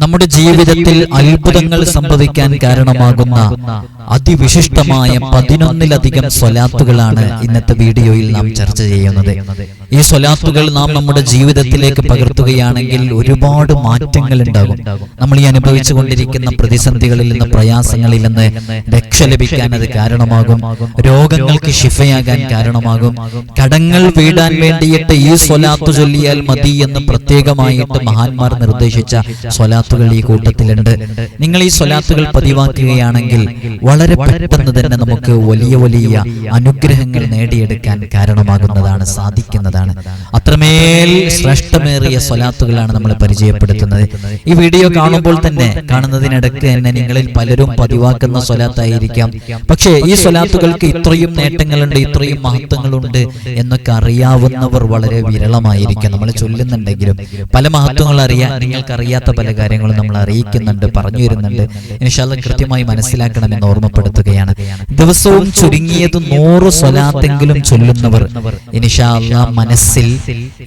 നമ്മുടെ ജീവിതത്തിൽ അത്ഭുതങ്ങൾ സംഭവിക്കാൻ കാരണമാകുന്ന അതിവിശിഷ്ടമായ പതിനൊന്നിലധികം സ്വലാത്തുകളാണ് ഇന്നത്തെ വീഡിയോയിൽ നാം ചർച്ച ചെയ്യുന്നത്. ഈ സ്വലാത്തുകൾ നാം നമ്മുടെ ജീവിതത്തിലേക്ക് പകർത്തുകയാണെങ്കിൽ ഒരുപാട് മാറ്റങ്ങൾ ഉണ്ടാകും നമ്മൾ ഈ അനുഭവിച്ചു കൊണ്ടിരിക്കുന്ന പ്രതിസന്ധികളിൽ നിന്ന് പ്രയാസങ്ങളിൽ നിന്ന് രക്ഷ ലഭിക്കാൻ അത് കാരണമാകും. രോഗങ്ങൾക്ക് ശിഫയാകാൻ കാരണമാകും. കടങ്ങൾ വീടാൻ വേണ്ടിയിട്ട് ഈ സ്വലാത്തു ചൊല്ലിയാൽ മതി എന്ന് പ്രത്യേകമായിട്ട് മഹാന്മാർ നിർദ്ദേശിച്ച സ്വലാത്തുകൾ ഈ കൂട്ടത്തിലുണ്ട്. നിങ്ങൾ ഈ സ്വലാത്തുകൾ പതിവാക്കുകയാണെങ്കിൽ വളരെ പെട്ടെന്ന് തന്നെ നമുക്ക് വലിയ വലിയ അനുഗ്രഹങ്ങൾ നേടിയെടുക്കാൻ കാരണമാകുന്നതാണ് സാധിക്കുന്നതാണ്. അത്രമേൽ ശ്രേഷ്ഠമേറിയ സ്വലാത്തുകളാണ് നമ്മൾ പരിചയപ്പെടുത്തുന്നത്. ഈ വീഡിയോ കാണുമ്പോൾ തന്നെ കാണുന്നതിനിടയ്ക്ക് തന്നെ നിങ്ങളിൽ പലരും പതിവാക്കുന്ന സ്വലാത്തായിരിക്കാം. പക്ഷേ ഈ സ്വലാത്തുകൾക്ക് ഇത്രയും നേട്ടങ്ങളുണ്ട് ഇത്രയും മഹത്വങ്ങളുണ്ട് എന്നൊക്കെ അറിയാവുന്നവർ വളരെ വിരളമായിരിക്കും. നമ്മൾ ചൊല്ലുന്നുണ്ടെങ്കിലും പല മഹത്വങ്ങൾ അറിയാൻ നിങ്ങൾക്ക് അറിയാത്ത പല കാര്യങ്ങളും നമ്മൾ അറിയിക്കുന്നുണ്ട് പറഞ്ഞു വരുന്നുണ്ട് ഇൻഷാല്ല കൃത്യമായി മനസ്സിലാക്കണമെന്ന് ഓർമ്മപ്പെടുത്തുകയാണ് ദിവസവും ചുരുങ്ങിയത് നൂറ് സ്വലാത്തെങ്കിലും ചൊല്ലുന്നവർ. ഇനിഷാല്ല മനസ്സിൽ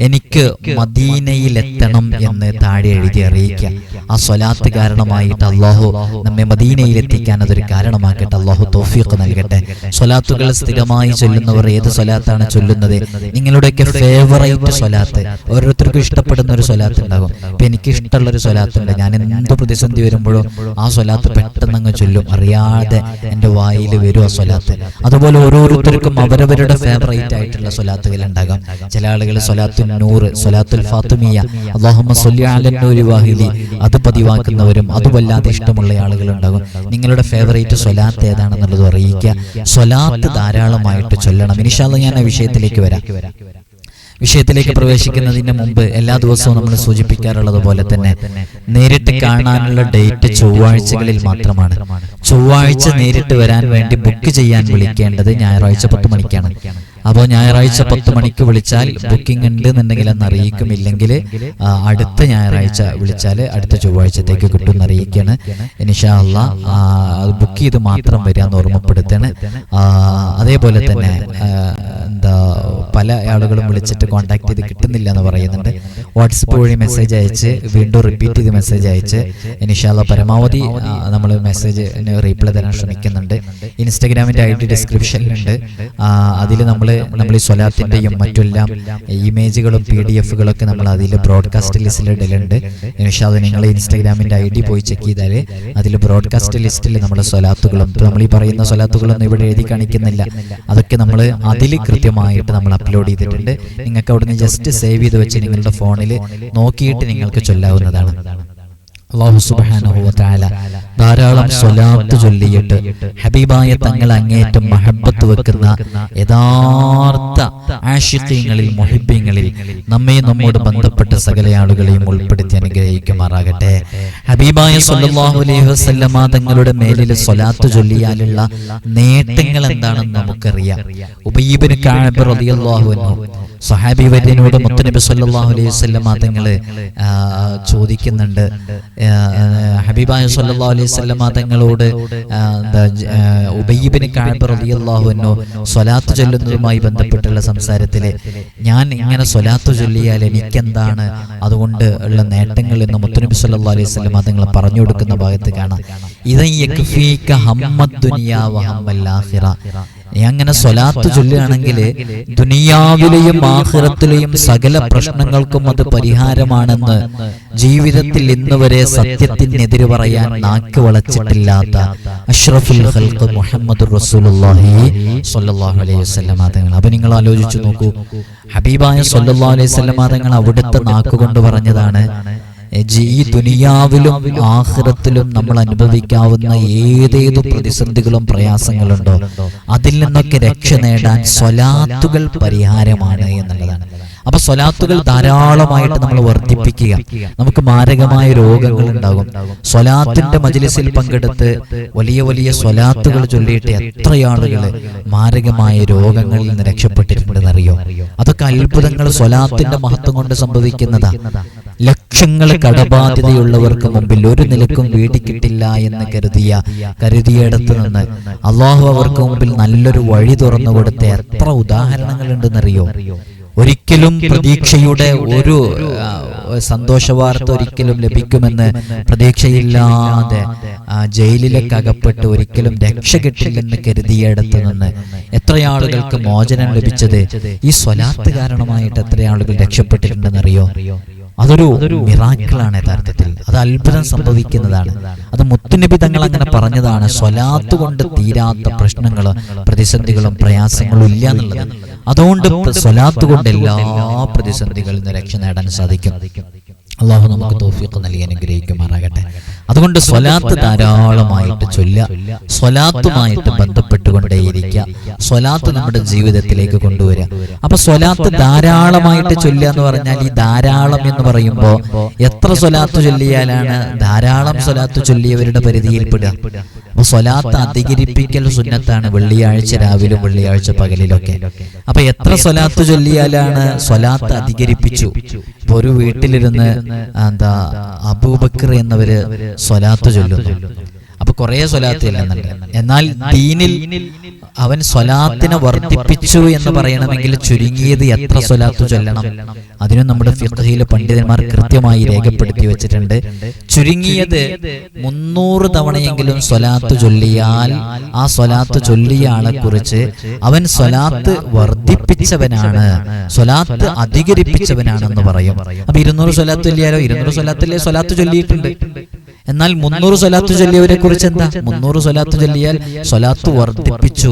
എനിക്ക് മദീനയിലെത്തണം എന്ന് താഴെ എഴുതി അറിയിക്കുക. ആ സ്വലാത്ത് കാരണമായിട്ട് അള്ളാഹു നമ്മെ മദീനയിലെത്തിക്കാൻ അതൊരു കാരണമാക്കട്ടെ. അള്ളാഹു തോഫീഖ് നൽകട്ടെ. സ്വലാത്തുകൾ സ്ഥിരമായി ചൊല്ലുന്നവർ ഏത് സ്വലാത്താണ് ചൊല്ലുന്നത്? നിങ്ങളുടെയൊക്കെ ഫേവറേറ്റ് സ്വലാത്ത്. ഓരോരുത്തർക്കും ഇഷ്ടപ്പെടുന്ന ഒരു സ്വലാത്ത് ഉണ്ടാകും. ഇപ്പൊ എനിക്ക് ഇഷ്ടമുള്ള ഒരു സ്വലാത്തുണ്ട് ഞാൻ എന്ത് പ്രതിസന്ധി വരുമ്പോഴും ആ സ്വലാത്ത് പെട്ടെന്ന് അങ്ങ് ചൊല്ലും. അറിയാതെ എന്റെ വായിൽ വരും ആ സ്വലാത്ത്. അതുപോലെ ഓരോരുത്തർക്കും അവരവരുടെ ഫേവറേറ്റ് ആയിട്ടുള്ള സ്വലാത്തുകൾ ഉണ്ടാകാം ചില ആളുകൾ സ്വലാത്തുൽ നൂറ് സ്വലാത്തുൽ ഫാത്തുമിയ. അള്ളാഹുമ്മ നൂരി വാഹിദി അത് പതിവാക്കുന്നവരും അത് വല്ലാതെ ഇഷ്ടമുള്ള ആളുകൾ ഉണ്ടാകും നിങ്ങളുടെ ഫേവറേറ്റ് സ്വലാത്ത് ഏതാണെന്നുള്ളത് അറിയിക്കുക. സ്വലാത്ത് ധാരാളമായിട്ട് ചൊല്ലണം. ഇനിഷാല്ല ഞാൻ ആ വിഷയത്തിലേക്ക് വരാം. വിഷയത്തിലേക്ക് പ്രവേശിക്കുന്നതിന് മുമ്പ് എല്ലാ ദിവസവും നമ്മൾ സൂചിപ്പിക്കാറുള്ളത് പോലെ തന്നെ നേരിട്ട് കാണാനുള്ള ഡേറ്റ് ചൊവ്വാഴ്ചകളിൽ മാത്രമാണ്. ചൊവ്വാഴ്ച നേരിട്ട് വരാൻ വേണ്ടി ബുക്ക് ചെയ്യാൻ വിളിക്കേണ്ടത് ഞായറാഴ്ച പത്ത് മണിക്കാണ്. അപ്പോൾ ഞായറാഴ്ച പത്ത് മണിക്ക് വിളിച്ചാൽ ബുക്കിംഗ് ഉണ്ട് എന്നുണ്ടെങ്കിൽ അന്ന് അറിയിക്കുമില്ലെങ്കിൽ അടുത്ത ഞായറാഴ്ച വിളിച്ചാൽ അടുത്ത ചൊവ്വാഴ്ചത്തേക്ക് കിട്ടും എന്ന് അറിയിക്കാണ്. ഇനിഷാല്ല അത് ബുക്ക് ചെയ്ത് മാത്രം വരിക എന്ന് ഓർമ്മപ്പെടുത്താണ്. അതേപോലെ തന്നെ എന്താ പല ആളുകളും വിളിച്ചിട്ട് കോൺടാക്ട് ചെയ്ത് കിട്ടുന്നില്ല എന്ന് പറയുന്നുണ്ട്. വാട്സപ്പ് വഴി മെസ്സേജ് അയച്ച് വീണ്ടും റിപ്പീറ്റ് ചെയ്ത് മെസ്സേജ് അയച്ച്. ഇനിഷാല്ല പരമാവധി നമ്മൾ മെസ്സേജ് റീപ്ലൈ തരാൻ ശ്രമിക്കുന്നുണ്ട്. ഇൻസ്റ്റഗ്രാമിന്റെ ഐ ഡി ഡിസ്ക്രിപ്ഷനിലുണ്ട് അതിൽ നമ്മൾ നമ്മൾ ഈ സ്വലാത്തിന്റെയും മറ്റെല്ലാം ഇമേജുകളും പി ഡി എഫുകളൊക്കെ നമ്മൾ അതിൽ ബ്രോഡ്കാസ്റ്റ് ലിസ്റ്റിൽ ഇടലുണ്ട്. ഇൻഷാല്ല നിങ്ങൾ ഇൻസ്റ്റാഗ്രാമിന്റെ ഐ ഡി പോയി ചെക്ക് ചെയ്താൽ അതിൽ ബ്രോഡ്കാസ്റ്റ് ലിസ്റ്റിൽ നമ്മൾ സ്വലാത്തുകളും ഇപ്പോൾ നമ്മൾ ഈ പറയുന്ന സ്വലാത്തുകളൊന്നും ഇവിടെ എഴുതി കാണിക്കുന്നില്ല. അതൊക്കെ നമ്മൾ അതിൽ കൃത്യമായിട്ട് നമ്മൾ അപ്ലോഡ് ചെയ്തിട്ടുണ്ട്. നിങ്ങൾക്ക് അവിടുന്ന് ജസ്റ്റ് സേവ് ചെയ്ത് വെച്ച് നിങ്ങളുടെ ഫോണിൽ നോക്കിയിട്ട് നിങ്ങൾക്ക് ചൊല്ലാവുന്നതാണ്. അള്ളാഹു തആല ധാരാളം സ്വലാത്ത് ചൊല്ലിയിട്ട് ഹബീബായ തങ്ങൾ അങ്ങേറ്റം മഹബത്ത് വെക്കുന്ന യഥാർത്ഥ ആഷിഖീങ്ങളിൽ മൊഹിബ്യങ്ങളിൽ നമ്മെ നമ്മോട് ബന്ധപ്പെട്ട സകല ആളുകളെയും ഉൾപ്പെടുത്തി അനുഗ്രഹിക്കുമാറാകട്ടെ. ഹബീബായ സല്ലല്ലാഹു അലൈഹി വസല്ലമ തങ്ങളുടെ മേലിൽ സ്വലാത്ത് ചൊല്ലിയാലുള്ള നേട്ടങ്ങൾ എന്താണെന്ന് നമുക്കറിയാം. ഉബയ്യിബ്നു കഅബ് റളിയല്ലാഹു അൻഹു. സഹാബി വര്യനോട് മുത്തനബി സല്ലല്ലാഹു അലൈഹി വസല്ലമ തങ്ങൾ ചോദിക്കുന്നുണ്ട്. ഹബീബായ സല്ലാ അലൈഹി വസല്ലമ തങ്ങളോട് എന്താ ഉബയ്യിബ്നു റളിയല്ലാഹു അൻഹു സ്വലാത്ത് ചൊല്ലുന്നതുമായി ബന്ധപ്പെട്ടുള്ള സംസാരത്തിൽ ഞാൻ ഇങ്ങനെ സ്വലാത്ത് ചൊല്ലിയാൽ എനിക്കെന്താണ് അതുകൊണ്ട് ഉള്ള നേട്ടങ്ങൾ എന്ന് മുത്തനബി സല്ലാ അലൈഹി വസല്ലമ തങ്ങൾ പറഞ്ഞു കൊടുക്കുന്ന ഭാഗത്ത് കാണാം. ഇതൻ യക്ഫീക ഹമ്മദ് ദുനിയാ വ ഹമ്മൽ ആഖിറ. അങ്ങനെ സ്വലാത്ത് ചൊല്ലുകയാണെങ്കിൽ ദുനിയാവിലെയും ആഹ്റത്തിലെയും സകല പ്രശ്നങ്ങൾക്കും അത് പരിഹാരമാണെന്ന് ജീവിതത്തിൽ ഇന്ന് വരെ സത്യത്തിനെതിരെ പറയാൻ നാക്ക് വളച്ചിട്ടില്ലാത്ത അഷ്റഫുൽ ഹൽക്ക് മുഹമ്മദ് റസൂലുള്ളാഹി സ്വല്ലല്ലാഹു അലൈഹി വസല്ലം തങ്ങൾ അപ്പൊ നിങ്ങൾ ആലോചിച്ചു നോക്കൂ. ഹബീബായ സ്വല്ലല്ലാഹു അലൈഹി വസല്ലം തങ്ങൾ അവിടുത്തെ നാക്ക് കൊണ്ട് പറഞ്ഞതാണ് ഈ ദുനിയാവിലും ആഹ്റത്തിലും നമ്മൾ അനുഭവിക്കാവുന്ന ഏതേത് പ്രതിസന്ധികളും പ്രയാസങ്ങളുണ്ടോ അതിൽ നിന്നൊക്കെ രക്ഷ നേടാൻ സ്വലാത്തുകൾ പരിഹാരമാണ് എന്നുള്ളതാണ്. അപ്പൊ സ്വലാത്തുകൾ ധാരാളമായിട്ട് നമ്മൾ വർദ്ധിപ്പിക്കുക. നമുക്ക് മാരകമായ രോഗങ്ങൾ ഉണ്ടാകും. സ്വലാത്തിന്റെ മജ്ലിസിൽ പങ്കെടുത്ത് വലിയ വലിയ സ്വലാത്തുകൾ ചൊല്ലിയിട്ട് എത്ര ആളുകൾ മാരകമായ രോഗങ്ങളിൽ നിന്ന് രക്ഷപ്പെട്ടിട്ടുണ്ടെന്നറിയോ? അതൊക്കെ അത്ഭുതങ്ങൾ സ്വലാത്തിന്റെ മഹത്വം കൊണ്ട് സംഭവിക്കുന്നതാ. ലക്ഷങ്ങൾ കടബാധ്യതയുള്ളവർക്ക് മുമ്പിൽ ഒരു നിലക്കും വീടിക്കിട്ടില്ല എന്ന് കരുതിയ കരുതിയിടത്ത് നിന്ന് അള്ളാഹു അവർക്ക് മുമ്പിൽ നല്ലൊരു വഴി തുറന്നു കൊടുത്ത എത്ര ഉദാഹരണങ്ങൾ ഉണ്ടെന്നറിയോ ഒരിക്കലും പ്രതീക്ഷയുടെ ഒരു സന്തോഷവാർത്ത സന്തോഷ വാർത്ത ഒരിക്കലും ലഭിക്കുമെന്ന് പ്രതീക്ഷയില്ലാതെ ആ, ജയിലിലേക്ക് അകപ്പെട്ട് ഒരിക്കലും രക്ഷ കിട്ടില്ലെന്ന് കരുതിയിടത്ത് നിന്ന് എത്രയാളുകൾക്ക് മോചനം ലഭിച്ചത്? ഈ സ്വലാത്ത് കാരണമായിട്ട് എത്രയാളുകൾ രക്ഷപ്പെട്ടിട്ടുണ്ടെന്നറിയോ? അതൊരു മിറാക്കിളാണ് യഥാർത്ഥത്തിൽ. അത്. അത്ഭുതം സംഭവിക്കുന്നതാണ്. അത് മുത്തുനബി തങ്ങൾ അങ്ങനെ പറഞ്ഞതാണ് സ്വലാത്ത് കൊണ്ട് തീരാത്ത പ്രശ്നങ്ങൾ പ്രതിസന്ധികളും പ്രയാസങ്ങളും ഇല്ല എന്നുള്ളത്. അതുകൊണ്ട് സ്വലാത്ത് കൊണ്ട് എല്ലാ പ്രതിസന്ധികളിൽ നിന്ന് രക്ഷ നേടാൻ സാധിക്കും. അള്ളാഹു നമുക്ക് തോഫിക്ക് നൽകി അനുഗ്രഹിക്കുമാറാകട്ടെ. അതുകൊണ്ട് സ്വലാത്ത് ധാരാളമായിട്ട് ചൊല്ല സ്വലാത്തുമായിട്ട് ബന്ധപ്പെട്ടുകൊണ്ടേയിരിക്കുക സ്വലാത്ത് നമ്മുടെ ജീവിതത്തിലേക്ക് കൊണ്ടുവരിക. അപ്പൊ സ്വലാത്ത് ധാരാളമായിട്ട് ചൊല്ലുക എന്ന് പറഞ്ഞാൽ ഈ ധാരാളം എന്ന് പറയുമ്പോൾ എത്ര സ്വലാത്ത് ചൊല്ലിയാലാണ് ധാരാളം സ്വലാത്ത് ചൊല്ലിയവരുടെ പരിധിയിൽപ്പെടുക. അപ്പൊ സ്വലാത്ത് അധികരിപ്പിക്കൽ സുന്നത്താണ് വെള്ളിയാഴ്ച രാവിലും വെള്ളിയാഴ്ച പകലിലൊക്കെ. അപ്പൊ എത്ര സ്വലാത്ത് ചൊല്ലിയാലാണ് സ്വലാത്ത് അധികരിപ്പിച്ചു? ഒരു വീട്ടിലിരുന്ന് എന്താ അബൂബക്കർ എന്നവര് സ്വലാത്ത് ചൊല്ലുന്നു. അപ്പൊ കൊറേ സ്വലാത്ത് ചെല്ലുന്നുണ്ട് എന്നാൽ ദീനിൽ അവൻ സ്വലാത്തിനെ വർദ്ധിപ്പിച്ചു എന്ന് പറയണമെങ്കിൽ ചുരുങ്ങിയത് എത്ര സ്വലാത്ത് ചൊല്ലണം? അതിനും നമ്മുടെ ഫിഖഹിലെ പണ്ഡിതന്മാർ കൃത്യമായി രേഖപ്പെടുത്തി വെച്ചിട്ടുണ്ട്. ചുരുങ്ങിയത് മുന്നൂറ് തവണയെങ്കിലും സ്വലാത്ത് ചൊല്ലിയാൽ ആ സ്വലാത്ത് ചൊല്ലിയ ആളെ കുറിച്ച് അവൻ സ്വലാത്ത് വർദ്ധിപ്പിച്ചവനാണ്. സ്വലാത്ത് അധികരിപ്പിച്ചവനാണെന്ന് പറയും. അപ്പൊ ഇരുന്നൂറ് സ്വലാത്ത് ചൊല്ലിയാലോ ഇരുന്നൂറ് സ്വലാത്തിലെ സ്വലാത്ത് ചൊല്ലിയിട്ടുണ്ട്. എന്നാൽ മുന്നൂറ് സ്വലാത്ത് ചൊല്ലിയവരെ കുറിച്ച് എന്താ? മുന്നൂറ് സ്വലാത്ത് ചൊല്ലിയാൽ സ്വലാത്ത് വർദ്ധിപ്പിച്ചു.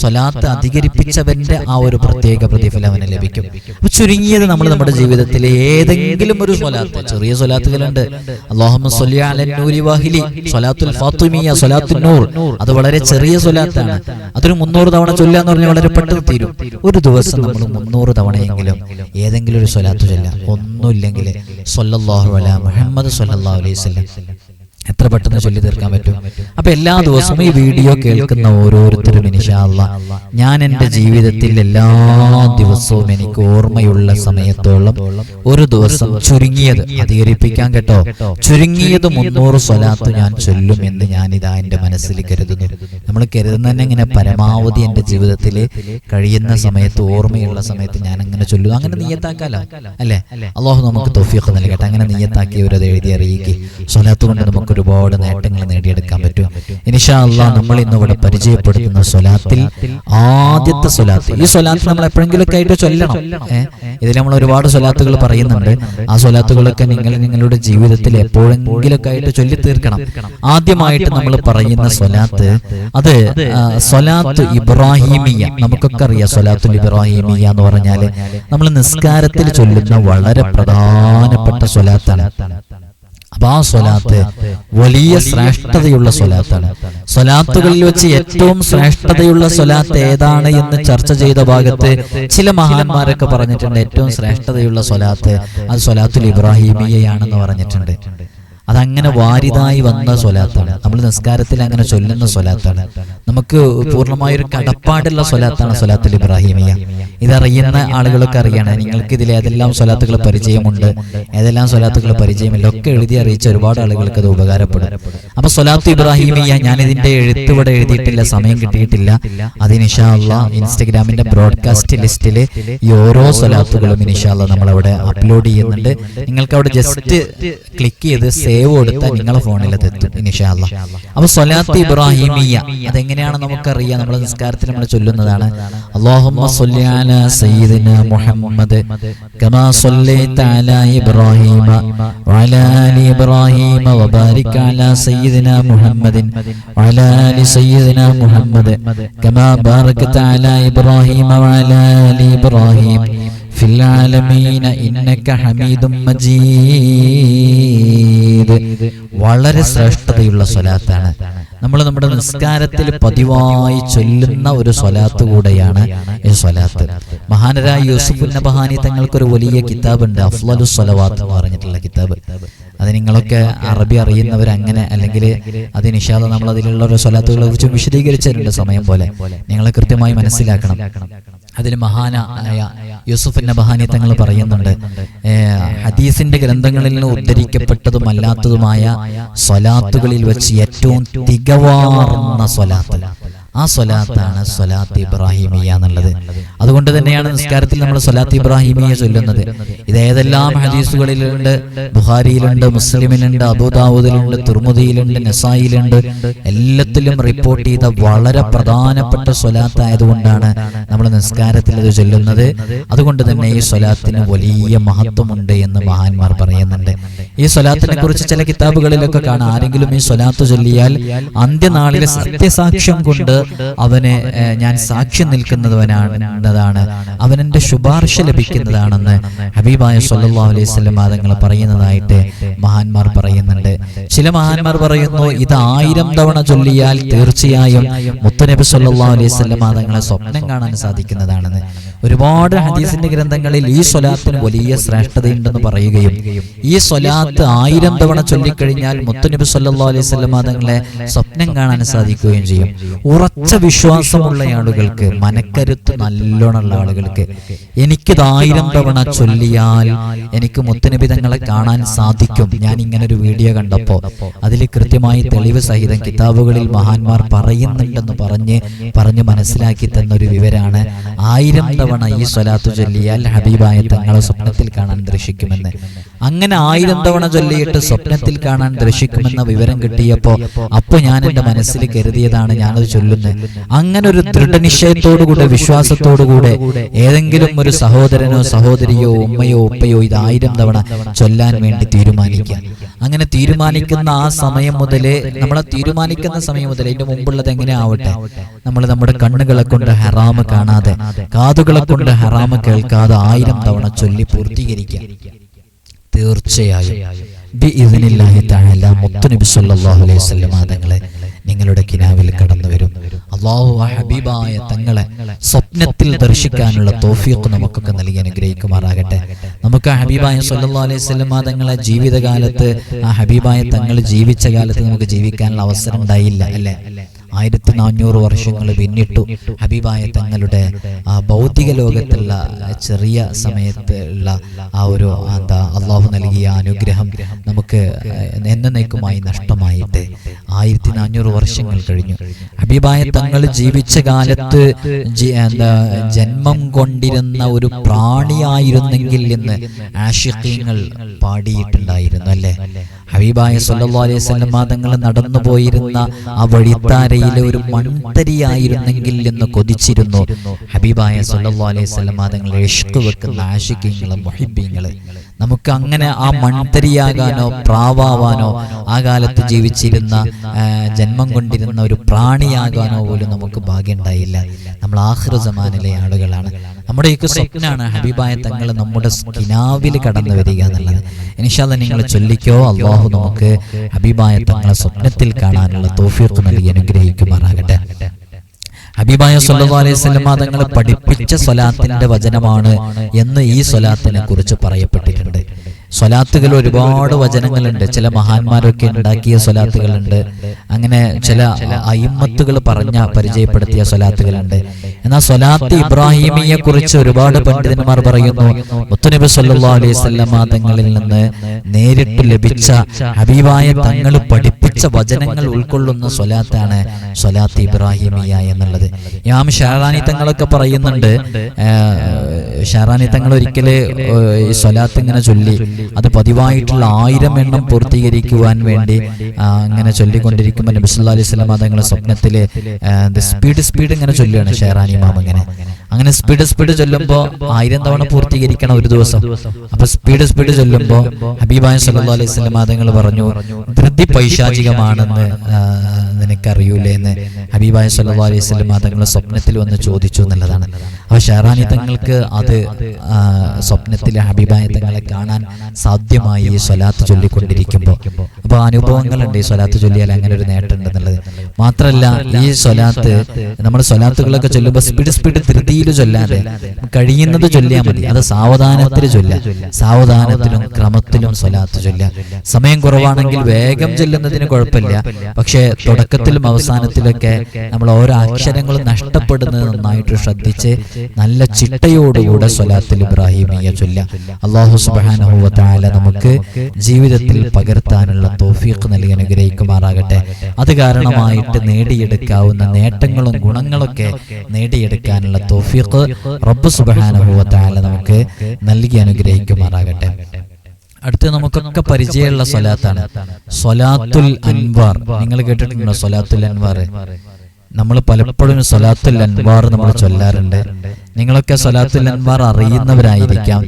സ്വലാത്ത് അധികരിപ്പിച്ചവന്റെ ആ ഒരു പ്രത്യേക പ്രതിഫലം അവന് ലഭിക്കും. ചുരുങ്ങിയത് നമ്മൾ നമ്മുടെ ജീവിതത്തിലെ ഏതെങ്കിലും ഒരു സ്വലാത്ത്. ചെറിയ സ്വലാത്തുകളുണ്ട്. സ്വല്ലി നൂർ. അത് വളരെ ചെറിയ സ്വലാത്താണ്. അതൊരു മുന്നൂറ് തവണ ചൊല്ലുക എന്ന് പറഞ്ഞാൽ വളരെ പെട്ടെന്ന് തീരും. ഒരു ദിവസം നമ്മൾ മുന്നൂറ് തവണയെങ്കിലും ഏതെങ്കിലും ഒരു സ്വലാത്ത് ചൊല്ലാം ഒന്നുമില്ലെങ്കിൽ സ്വല്ലല്ലാഹു അല മുഹമ്മദ് സ്വല്ലല്ലാഹു അലൈഹി വസല്ലം എത്ര പെട്ടെന്ന് ചൊല്ലി തീർക്കാൻ പറ്റും? അപ്പൊ എല്ലാ ദിവസവും ഈ വീഡിയോ കേൾക്കുന്ന ഓരോരുത്തരും ഇനിഷാല്ല ഞാൻ എന്റെ ജീവിതത്തിൽ എല്ലാ ദിവസവും എനിക്ക് ഓർമ്മയുള്ള സമയത്തോളം ഒരു ദിവസം ചുരുങ്ങിയത് അധികരിപ്പിക്കാൻ കേട്ടോ. ചുരുങ്ങിയത് മുന്നൂറ് സ്വലാത്ത് ഞാൻ ചൊല്ലും എന്ന് ഞാൻ ഇതാ എന്റെ മനസ്സിൽ കരുതുന്നു. നമ്മൾ കരുതുന്നതന്നെ ഇങ്ങനെ പരമാവധി എന്റെ ജീവിതത്തിൽ കഴിയുന്ന സമയത്ത് ഓർമ്മയുള്ള സമയത്ത് ഞാൻ അങ്ങനെ ചൊല്ലും അങ്ങനെ നീയത്താക്കാലോ? അല്ലേ? അള്ളാഹു നമുക്ക് തോഫിയൊക്കെ നൽകട്ടെ അങ്ങനെ നീയത്താക്കിയവരത് എഴുതി അറിയിക്കുക സ്വലാത്ത് കൊണ്ട് നമുക്ക് ഒരുപാട് നേട്ടങ്ങൾ നേടിയെടുക്കാൻ പറ്റും ഇനിഷാ അള്ളാ നമ്മൾ ഇന്ന് ഇവിടെ പരിചയപ്പെടുത്തുന്ന സ്വലാത്തിൽ ആദ്യത്തെ സ്വലാത്ത്. ഈ സ്വലാത്ത് നമ്മൾ എപ്പോഴെങ്കിലുമൊക്കെ ആയിട്ട് ചൊല്ലണം. ഇതിൽ നമ്മൾ ഒരുപാട് സ്വലാത്തുകൾ പറയുന്നുണ്ട്. ആ സ്വലാത്തുകളൊക്കെ നിങ്ങൾ നിങ്ങളുടെ ജീവിതത്തിൽ എപ്പോഴെങ്കിലൊക്കെ ആയിട്ട് ചൊല്ലി തീർക്കണം ആദ്യമായിട്ട് നമ്മൾ പറയുന്ന സ്വലാത്ത് അത് സ്വലാത്ത് ഇബ്രാഹിമിയ നമുക്കൊക്കെ അറിയാം സ്വലാത്തുൽ ഇബ്രാഹിമിയ എന്ന് പറഞ്ഞാൽ നമ്മൾ നിസ്കാരത്തിൽ ചൊല്ലുന്ന വളരെ പ്രധാനപ്പെട്ട സ്വലാത്താണ്. അപ്പൊ ആ സ്വലാത്ത് വലിയ ശ്രേഷ്ഠതയുള്ള സ്വലാത്താണ്. സ്വലാത്തുകളിൽ വെച്ച് ഏറ്റവും ശ്രേഷ്ഠതയുള്ള സ്വലാത്ത് ഏതാണ് എന്ന് ചർച്ച ചെയ്ത ഭാഗത്ത് ചില മഹാന്മാരൊക്കെ പറഞ്ഞിട്ടുണ്ട് ഏറ്റവും ശ്രേഷ്ഠതയുള്ള സ്വലാത്ത് അത് സ്വലാത്തുൽ ഇബ്രാഹിമിയയാണെന്ന് പറഞ്ഞിട്ടുണ്ട്. അതങ്ങനെ വാരിതായി വന്ന സ്വലാത്താണ്. നമ്മൾ നിസ്കാരത്തിൽ അങ്ങനെ ചൊല്ലുന്ന സ്വലാത്താണ്. നമുക്ക് പൂർണമായൊരു കടപ്പാടുള്ള സ്വലാത്താണ് സ്വലാത്തുൽ ഇബ്രാഹിമിയ. ഇതറിയുന്ന ആളുകളൊക്കെ അറിയണം. നിങ്ങൾക്ക് ഇതിൽ ഏതെല്ലാം സ്വലാത്തുകൾ പരിചയമുണ്ട്? ഏതെല്ലാം സ്വലാത്തുകൾ പരിചയമില്ല? ഒക്കെ എഴുതി അറിയിച്ച ഒരുപാട് ആളുകൾക്ക് അത് ഉപകാരപ്പെടും. അപ്പൊ സ്വലാത്തു ഇബ്രാഹിമിയ ഞാൻ ഇതിന്റെ എഴുത്ത് ഇവിടെ എഴുതിയിട്ടില്ല സമയം കിട്ടിയിട്ടില്ല. അതിന് ഇൻഷാല്ല ഇൻസ്റ്റഗ്രാമിന്റെ ബ്രോഡ്കാസ്റ്റ് ലിസ്റ്റിൽ ഈ ഓരോ സ്വലാത്തുകളും ഇൻഷാല്ല നമ്മൾ അവിടെ അപ്ലോഡ് ചെയ്യുന്നുണ്ട്. നിങ്ങൾക്ക് അവിടെ ജസ്റ്റ് ക്ലിക്ക് ചെയ്ത് സേവ് കൊടുത്താൽ നിങ്ങളെ അത് എത്തും ഇനിഷാല്ല അപ്പൊ സൊലാത്ത് ഇബ്രാഹിമിയ അതെങ്ങനെയാണ് നമുക്കറിയാം. നമ്മുടെ നിസ്കാരത്തിൽ നമ്മൾ ചൊല്ലുന്നതാണ്. മുഹമ്മദ് കമാ ഇബ്രാഹിമ ആലി ഇബ്രാഹിമ വബാരിക മുഹമ്മദിൻ ആലി ഇബ്രാഹിമ ആലി ഇബ്രാഹീം في العالمين إنك حميد മജീദ് വളരെ ശ്രേഷ്ഠതയുള്ള സ്വലാത്താണ് നമ്മൾ നമ്മുടെ നിസ്കാരത്തിൽ പതിവായി ചൊല്ലുന്ന ഒരു സ്വലാത്ത് കൂടെയാണ് ഈ സ്വലാത്ത് മഹാനരായ യൂസുഫ് നബഹാനി തങ്ങൾക്കൊരു വലിയ കിതാബുണ്ട് അഫ്ലലു സ്വലവാത്ത് എന്ന് പറഞ്ഞിട്ടുള്ള കിതാബ് അത് നിങ്ങളൊക്കെ അറബി അറിയുന്നവർ അങ്ങനെ അല്ലെങ്കിൽ അത് നിഷാദ നമ്മൾ അതിലുള്ള ഓരോ സ്വലാത്തുകളെ കുറിച്ച് വിശദീകരിച്ചിട്ടുണ്ട് സമയം പോലെ നിങ്ങൾ കൃത്യമായി മനസ്സിലാക്കണം അതിൽ മഹാനായ യൂസുഫ് നബഹാനി തങ്ങൾ പറയുന്നുണ്ട്. ഹദീസിന്റെ ഗ്രന്ഥങ്ങളിൽ നിന്ന് ഉദ്ധരിക്കപ്പെട്ടതുമല്ലാത്തതുമായ സ്വലാത്തുകളിൽ വെച്ച് ഏറ്റവും തികവാർന്ന സ്വലാത്ത്. ആ സ്വലാത്താണ് സ്വലാത്ത് ഇബ്രാഹിമിയ എന്നുള്ളത്. അതുകൊണ്ട് തന്നെയാണ് നിസ്കാരത്തിൽ നമ്മൾ സ്വലാത്ത് ഇബ്രാഹിമിയ ചൊല്ലുന്നത്. ഇത് ഏതെല്ലാം ഹദീസുകളിലുണ്ട്. ബുഹാരിയിലുണ്ട് മുസ്ലിമിലുണ്ട് അബുദാവൂദിലുണ്ട് തുർമുദിയിലുണ്ട് നസായിലുണ്ട്. എല്ലാത്തിലും റിപ്പോർട്ട് ചെയ്ത വളരെ പ്രധാനപ്പെട്ട സ്വലാത്ത് ആയതുകൊണ്ടാണ് നമ്മൾ നിസ്കാരത്തിൽ ഇത് ചൊല്ലുന്നത്. അതുകൊണ്ട് തന്നെ ഈ സ്വലാത്തിന് വലിയ മഹത്വമുണ്ട് എന്ന് മഹാന്മാർ പറയുന്നുണ്ട്. ഈ സ്വലാത്തിനെ കുറിച്ച് ചില കിതാബുകളിലൊക്കെ കാണാം. ആരെങ്കിലും ഈ സ്വലാത്ത് ചൊല്ലിയാൽ അന്ത്യനാളിലെ സത്യസാക്ഷ്യം കൊണ്ട് അവന് ഞാൻ സാക്ഷ്യം നിൽക്കുന്നവനാണ് അവനെന്റെ ശുപാർശ ലഭിക്കുന്നതാണെന്ന് ഹബീബായ സല്ലല്ലാഹു അലൈഹി വസല്ലം തങ്ങൾ പറയുന്നതായിട്ട് മഹാന്മാർ പറയുന്നുണ്ട്. ചില മഹാന്മാർ പറയുന്നു ഇത് ആയിരം തവണ ചൊല്ലിയാൽ തീർച്ചയായും മുത്തനബി സല്ലല്ലാഹു അലൈഹി വസല്ലം തങ്ങളെ സ്വപ്നം കാണാൻ സാധിക്കുന്നതാണെന്ന്. ഒരുപാട് ഹദീസിന്റെ ഗ്രന്ഥങ്ങളിൽ ഈ സ്വലാത്തിന് വലിയ ശ്രേഷ്ഠതയുണ്ടെന്ന് പറയുകയും ഈ സ്വലാത്ത് ആയിരം തവണ ചൊല്ലിക്കഴിഞ്ഞാൽ മുത്തനബി സല്ലല്ലാഹു അലൈഹി വസല്ലം തങ്ങളെ സ്വപ്നം കാണാൻ സാധിക്കുകയും ചെയ്യും. ഉറച്ച വിശ്വാസമുള്ള ആളുകൾക്ക് മനക്കരുത്ത് നല്ലോണമുള്ള ആളുകൾക്ക് എനിക്ക് ആയിരം തവണ ചൊല്ലിയാൽ എനിക്ക് മുത്തനബി തങ്ങളെ കാണാൻ സാധിക്കും. ഞാൻ ഇങ്ങനെ ഒരു വീഡിയോ കണ്ടപ്പോ അതിൽ കൃത്യമായി തെളിവ് സഹിതം കിതാബുകളിൽ മഹാന്മാർ പറയുന്നുണ്ടെന്ന് പറഞ്ഞ് പറഞ്ഞ് മനസ്സിലാക്കി തന്ന ഒരു വിവരാണ്. ആയിരം തവണ ഈ സ്വലാത്ത് ചൊല്ലിയാൽ ഹബീബായ തങ്ങളെ സ്വപ്നത്തിൽ കാണാൻ ദർശിക്കുമെന്ന്. അങ്ങനെ ആയിരം തവണ ചൊല്ലിയിട്ട് സ്വപ്നത്തിൽ കാണാൻ ദർശിക്കുമെന്ന വിവരം കിട്ടിയപ്പോ അപ്പൊ ഞാൻ എന്റെ മനസ്സിൽ കരുതിയതാണ് ഞാനത് ചൊല്ലുന്നത്. അങ്ങനെ ഒരു ദൃഢനിശ്ചയത്തോടുകൂടെ വിശ്വാസത്തോടുകൂടെ ഏതെങ്കിലും ഒരു സഹോദരനോ സഹോദരിയോ ഉമ്മയോ ഉപ്പയോ ഇത് ആയിരം തവണ ചൊല്ലാൻ വേണ്ടി തീരുമാനിക്കുക അങ്ങനെ തീരുമാനിക്കുന്ന ആ സമയം മുതലേ നമ്മളെ തീരുമാനിക്കുന്ന സമയം മുതലേ അതിന്റെ മുമ്പുള്ളത് എങ്ങനെ ആവട്ടെ നമ്മൾ നമ്മുടെ കണ്ണുകളെ കൊണ്ട് ഹറാമ് കാണാതെ കാതുകളെ കൊണ്ട് ഹറാമ് കേൾക്കാതെ ആയിരം തവണ ചൊല്ലി പൂർത്തീകരിക്കുക തീർച്ചയായും. ബി ഇതിനില്ലാഹി തആല മുത്തുനബി സല്ലല്ലാഹു അലൈഹി വസല്ലം തങ്ങളെ നിങ്ങളുടെ കിനാവിൽ കടന്നു വരും അള്ളാഹു ഹബീബായ തങ്ങളെ സ്വപ്നത്തിൽ ദർശിക്കാനുള്ള തോഫീഖ് നമുക്കൊക്കെ നൽകി അനുഗ്രഹിക്കുമാറാകട്ടെ. നമുക്ക് ആ ഹബീബായ സല്ലല്ലാഹു അലൈഹി തങ്ങളെ ജീവിതകാലത്ത് ആ ഹബീബായ തങ്ങൾ ജീവിച്ച കാലത്ത് നമുക്ക് ജീവിക്കാനുള്ള അവസരം ഉണ്ടായില്ല അല്ലേ? ആയിരത്തി നാനൂറ് വർഷങ്ങൾ പിന്നിട്ടു ഹബീബായ തങ്ങളുടെ ആ ഭൗതിക ലോകത്തുള്ള ചെറിയ സമയത്ത് ഉള്ള ആ ഒരു എന്താ അള്ളാഹു നൽകിയ അനുഗ്രഹം നമുക്ക് എന്നേക്കുമായി നഷ്ടമായിട്ട് ആയിരത്തി നാനൂറ് വർഷങ്ങൾ കഴിഞ്ഞു. അബിബായ തങ്ങൾ ജീവിച്ച കാലത്ത് ജന്മം കൊണ്ടിരുന്ന ഒരു പ്രാണിയായിരുന്നെങ്കിൽ എന്ന് ആഷിഖീങ്ങൾ പാടിയിട്ടുണ്ടായിരുന്നു അല്ലേ? ഹബീബായ സല്ലല്ലാഹു അലൈഹി തങ്ങൾ നടന്നു പോയിരുന്ന ആ വഴിത്താരയിലെ ഒരു മൺതരിയായിരുന്നെങ്കിൽ എന്ന് കൊതിച്ചിരുന്നു. ഹബീബായ സല്ലല്ലാഹു അലൈഹി വസല്ലം തങ്ങൾ ഇഷ്ക് വെക്കുന്ന ആഷിഖീങ്ങൾ മുഹിബീങ്ങൾ നമുക്ക് അങ്ങനെ ആ മൺതരിയാകാനോ പ്രാവാവാനോ ആ കാലത്ത് ജീവിച്ചിരുന്ന ജന്മം കൊണ്ടിരുന്ന ഒരു പ്രാണിയാകാനോ പോലും നമുക്ക് ഭാഗ്യമുണ്ടായില്ല നമ്മൾ ആഹ്റ ജമാനിലെ ആളുകളാണ്. നമ്മുടെയൊക്കെ സ്വപ്നമാണ് ഹബീബായ തങ്ങൾ നമ്മുടെ കിനാവിൽ കടന്നു വരിക എന്നുള്ളത്. ഇനിഷാദ് നിങ്ങൾ ചൊല്ലിക്കോ അള്ളാഹു നമുക്ക് ഹബീബായ തങ്ങളെ സ്വപ്നത്തിൽ കാണാനുള്ള തോഫീർക്ക് നൽകി അനുഗ്രഹിക്കുമാറാകട്ടെ. ഹബീബായ സല്ലല്ലാഹു അലൈഹി തങ്ങൾ പഠിപ്പിച്ച സ്വലാത്തിന്റെ വചനമാണ് എന്ന് ഈ സ്വലാത്തിനെ കുറിച്ച് പറയപ്പെട്ടിട്ടുണ്ട്. സ്വലാത്തുകൾ ഒരുപാട് വചനങ്ങളുണ്ട്. ചില മഹാന്മാരൊക്കെ ഉണ്ടാക്കിയ സ്വലാത്തുകളുണ്ട്. അങ്ങനെ ചില അയിമത്തുകൾ പറഞ്ഞ പരിചയപ്പെടുത്തിയ സ്വലാത്തുകളുണ്ട്. എന്നാൽ സ്വലാത്ത് ഇബ്രാഹിമിയെ കുറിച്ച് ഒരുപാട് പണ്ഡിതന്മാർ പറയുന്നു. മുത്തുനബി സല്ലാ അലൈഹി തങ്ങളിൽ നിന്ന് നേരിട്ട് ലഭിച്ച ഹബീബായ തങ്ങൾ പഠിപ്പിച്ച വചനങ്ങൾ ഉൾക്കൊള്ളുന്ന സ്വലാത്താണ് സ്വലാത്ത് ഇബ്രാഹിമിയ എന്നുള്ളത്. യാം ഷാറാനി തങ്ങളൊക്കെ പറയുന്നുണ്ട്. ഷഹറാനി ഷാറാനി തങ്ങൾ ഒരിക്കൽ ഈ സ്വലാത്ത് ഇങ്ങനെ ചൊല്ലി. അത് പതിവായിട്ടുള്ള ആയിരം എണ്ണം പൂർത്തീകരിക്കുവാൻ വേണ്ടി അങ്ങനെ ചൊല്ലിക്കൊണ്ടിരിക്കുമ്പോൾ നബി സല്ലല്ലാഹു അലൈഹി വസല്ലം അതങ്ങളെ സ്വപ്നത്തിൽ സ്പീഡ് സ്പീഡ് ഇങ്ങനെ ചൊല്ലുകയാണ് ഷെയറാനി മാം ഇങ്ങനെ. അങ്ങനെ സ്പീഡ് സ്പീഡ് ചൊല്ലുമ്പോൾ ആയിരം തവണ പൂർത്തീകരിക്കണം ഒരു ദിവസം. അപ്പൊ സ്പീഡ് സ്പീഡ് ചൊല്ലുമ്പോൾ ഹബീബായ സല്ലാ അലൈഹി വസല്ലം അതങ്ങൾ പറഞ്ഞു ധൃതി പൈശാചികമാണെന്ന് നിനക്കറിയൂലേ എന്ന് ഹബീബായ സല്ലാ അലൈഹി സ്വലം തങ്ങൾ സ്വപ്നത്തിൽ വന്ന് ചോദിച്ചു എന്നുള്ളതാണ്. അപ്പൊ ഷെഹറാനി തങ്ങൾക്ക് അത് സ്വപ്നത്തിൽ ഹബീബായ തങ്ങളെ കാണാൻ സാധ്യമായി ഈ സ്വലാത്ത് ചൊല്ലിക്കൊണ്ടിരിക്കുമ്പോൾ അപ്പൊ അനുഭവങ്ങളുണ്ട് ഈ സ്വലാത്ത് ചൊല്ലിയാൽ അങ്ങനെ ഒരു നേട്ടം ഉണ്ടെന്നുള്ളത് മാത്രല്ല ഈ സ്വലാത്ത് നമ്മൾ സ്വലാത്തുകളൊക്കെ ചൊല്ലുമ്പോൾ സ്പീഡ് സ്പീഡ് ധൃതിയിൽ ചൊല്ലാതെ കഴിയുന്നത് ചൊല്ലിയാൽ മതി. അത് സാവധാനത്തിൽ ചൊല്ല. സാവധാനത്തിലും ക്രമത്തിലും സ്വലാത്ത് ചൊല്ല. സമയം കുറവാണെങ്കിൽ വേഗം ചൊല്ലുന്നതിന് കുഴപ്പമില്ല. പക്ഷേ തുടക്കത്തിലും അവസാനത്തിലൊക്കെ നമ്മൾ ഓരോ അക്ഷരങ്ങളും നഷ്ടപ്പെടുന്നത് നന്നായിട്ട് ശ്രദ്ധിച്ച് നല്ല ചിട്ടയോടുകൂടെ സ്വലാത്തിൽ ഇബ്രാഹിമിയ ചൊല്ല. അള്ളാഹു സുബ്ഹാനഹു വ നമുക്ക് ജീവിതത്തിൽ പകർത്താനുള്ള തോഫീഖ് നൽകി അനുഗ്രഹിക്കുമാറാകട്ടെ. അത് കാരണമായിട്ട് നേടിയെടുക്കാവുന്ന നേട്ടങ്ങളും ഗുണങ്ങളൊക്കെ നേടിയെടുക്കാനുള്ള തോഫീഖ് റബ്ബ് സുബാനുഭവത്താല നമുക്ക് നൽകി അനുഗ്രഹിക്കുമാറാകട്ടെ. അടുത്ത് നമുക്കൊക്കെ പരിചയമുള്ള സ്വലാത്താണ്. സ്വലാത്തുൽ അൻവാർ. നിങ്ങൾ കേട്ടിട്ടുണ്ടോ സ്വലാത്തുൽ അൻവാർ? നമ്മൾ പലപ്പോഴും സ്വലാത്തുൽ അൻവാർ നമ്മൾ ചൊല്ലാറുണ്ട്. നിങ്ങളൊക്കെ സ്വലാത്തുൽ അൻവാർ അറിയുന്നവരായിരിക്കാം.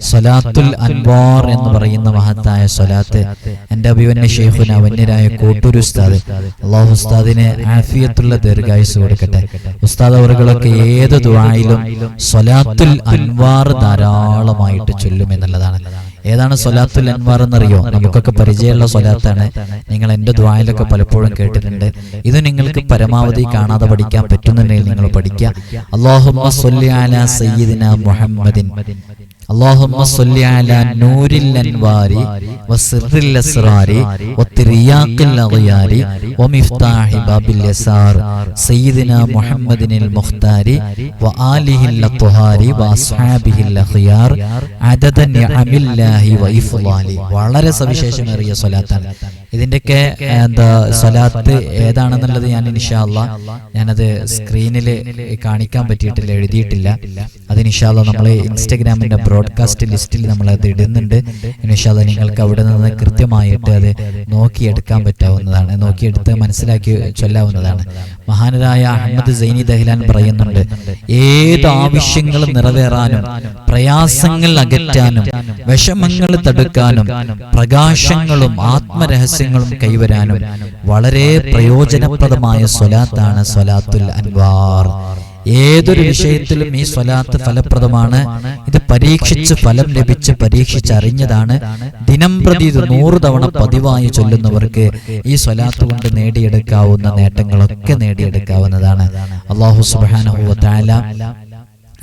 സ്വലാത്തുൽ അൻവാർ എന്ന് പറയുന്ന മഹത്തായ സ്വലാത്ത്. എന്റെ അഭിവന്യ ഷെയ്ഖുന വന്യരായ കോട്ടൂർ ഉസ്താദ്. അള്ളാഹു ഉസ്താദിനെ ആഫിയത്തുള്ള ദീർഘായുസ് കൊടുക്കട്ടെ. ഉസ്താദ് അവറുകളൊക്കെ ഏത് ദുആയിലും സ്വലാത്തുൽ അൻവാർ ധാരാളമായിട്ട് ചൊല്ലും എന്നുള്ളതാണ്. ഏതാണ് സൊലാത്തുൽ അൻവാർ എന്നറിയോ? നമുക്കൊക്കെ പരിചയമുള്ള സൊലാത്താണ് നിങ്ങൾ എന്റെ ദ്വായിലൊക്കെ പലപ്പോഴും കേട്ടിട്ടുണ്ട്. ഇത് നിങ്ങൾക്ക് പരമാവധി കാണാതെ പഠിക്കാൻ പറ്റുന്നുണ്ടെങ്കിൽ നിങ്ങൾ പഠിക്കുക. അള്ളാഹുമ്മ സ്വല്ലി അലാ സയ്യിദിന മുഹമ്മദിൻ. اللهم صل على نور الأنوار وسر الأسرار وترياق الأغيار ومفتاح باب اليسار سيدنا محمد المختار وآله الأطهار وأصحابه الأخيار عدد نعم الله وإفضاله വളരെ സവിശേഷമേറിയ സ്വലാത്താണ് ഇതിൻ്റെയൊക്കെ എന്താ സ്വലാത്ത് ഏതാണെന്നുള്ളത് ഞാൻ ഇൻഷാല്ല ഞാനത് സ്ക്രീനിൽ കാണിക്കാൻ പറ്റിയിട്ടില്ല എഴുതിയിട്ടില്ല അത് ഇൻഷാല്ല നമ്മൾ ഇൻസ്റ്റഗ്രാമിൻ്റെ ബ്രോഡ്കാസ്റ്റ് ലിസ്റ്റിൽ നമ്മൾ അത് ഇടുന്നുണ്ട്. ഇൻഷാല്ല നിങ്ങൾക്ക് അവിടെ നിന്ന് കൃത്യമായിട്ട് അത് നോക്കിയെടുക്കാൻ പറ്റാവുന്നതാണ്. നോക്കിയെടുത്ത് മനസ്സിലാക്കി ചൊല്ലാവുന്നതാണ്. മഹാനരായ അഹമ്മദ് സൈനി ദഹ്ലാൻ പറയുന്നുണ്ട് ഏത് ആവശ്യങ്ങൾ നിറവേറാനും പ്രയാസങ്ങൾ അകറ്റാനും വിഷമങ്ങൾ തടുക്കാനും പ്രകാശങ്ങളും ആത്മരഹസ്യങ്ങളും കൈവരാനും വളരെ പ്രയോജനപ്രദമായ സ്വലാത്താണ് സ്വലാത്തുൽ അൻവാർ. ഏതൊരു വിഷയത്തിലും ഈ സ്വലാത്ത് ഫലപ്രദമാണ്. ഇത് പരീക്ഷിച്ച് ഫലം ലഭിച്ച് പരീക്ഷിച്ചറിഞ്ഞതാണ്. ദിനം പ്രതി ഇത് നൂറ് തവണ പതിവായി ചൊല്ലുന്നവർക്ക് ഈ സ്വലാത്ത് കൊണ്ട് നേടിയെടുക്കാവുന്ന നേട്ടങ്ങളൊക്കെ നേടിയെടുക്കാവുന്നതാണ്. അള്ളാഹു സുബാന